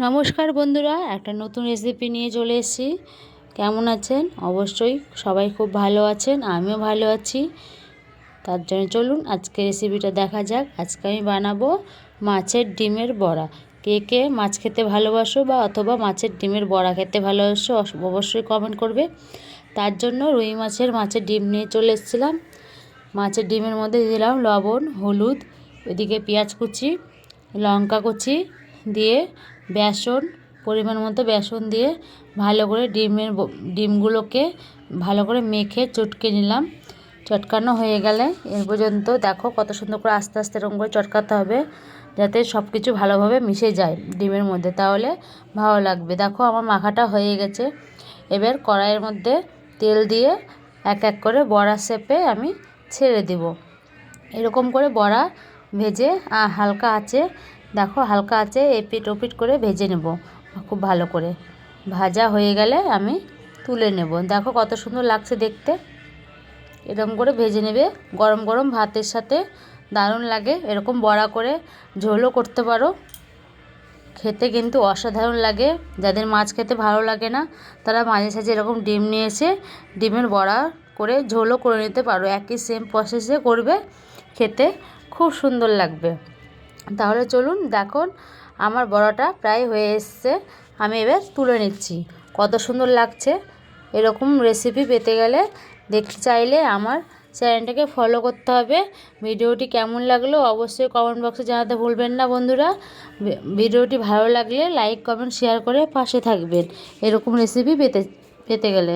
নমস্কার বন্ধুরা, একটা নতুন রেসিপি নিয়ে চলে এসেছি। কেমন আছেন? অবশ্যই সবাই খুব ভালো আছেন, আমিও ভালো আছি। তার জন্য চলুন আজকে রেসিপিটা দেখা যাক। আজকে আমি বানাবো মাছের ডিমের বড়া। কে কে মাছ খেতে ভালোবাসো বা অথবা মাছের ডিমের বড়া খেতে ভালোবাসো অবশ্যই কমেন্ট করবে। তার জন্য রুই মাছের মাছের ডিম নিয়ে চলে এসেছিলাম। মাছের ডিমের মধ্যে দিলাম লবণ, হলুদ, এদিকে পেঁয়াজ কুচি, লঙ্কা কুচি দিয়ে বেসন, পরিমাণ মতো বেসন দিয়ে ভালো করে ডিমের ডিমগুলোকে ভালো করে মেখে চটকে নিলাম। চটকানো হয়ে গেলে এর পর্যন্ত দেখো কত সুন্দর করে আস্তে আস্তে এরকম করে চটকাতে হবে, যাতে সব কিছু ভালোভাবে মিশে যায় ডিমের মধ্যে। তাহলে ভালো লাগবে। দেখো আমার মাখাটা হয়ে গেছে। এবার কড়াইয়ের মধ্যে তেল দিয়ে এক এক করে বড়া শেপে আমি ছেড়ে দিব। এরকম করে বড়া ভেজে হালকা আছে দেখো হালকা আছে, এপিট ওপিট করে ভেজে নেব, খুব ভালো করে। ভাজা হয়ে গেলে আমি তুলে নেব। দেখো কত সুন্দর লাগছে দেখতে। এরকম করে ভেজে নেবে। গরম গরম ভাতের সাথে দারুণ লাগে। এরকম বড়া করে ঝোলও করতে পারো। খেতে কিন্তু অসাধারণ লাগে। যাদের মাছ খেতে ভালো লাগে না, তারা মাঝে সাঝে এরকম ডিম নিয়ে এসে ডিমের বড়া করে ঝোলও করে নিতে পারো। একই সেম প্রসেসে করবে। খেতে খুব সুন্দর লাগবে। তাহলে চলুন দেখুন, আমার বড়াটা প্রায় হয়ে এসছে। আমি এবার তুলে নিচ্ছি। কত সুন্দর লাগছে। এরকম রেসিপি পেতে গেলে দেখতে চাইলে আমার চ্যানেলটাকে ফলো করতে হবে। ভিডিওটি কেমন লাগল অবশ্যই কমেন্ট বক্সে জানাতে ভুলবেন না বন্ধুরা। ভিডিওটি ভালো লাগলে লাইক কমেন্ট শেয়ার করে পাশে থাকবেন। এরকম রেসিপি পেতে পেতে গেলে।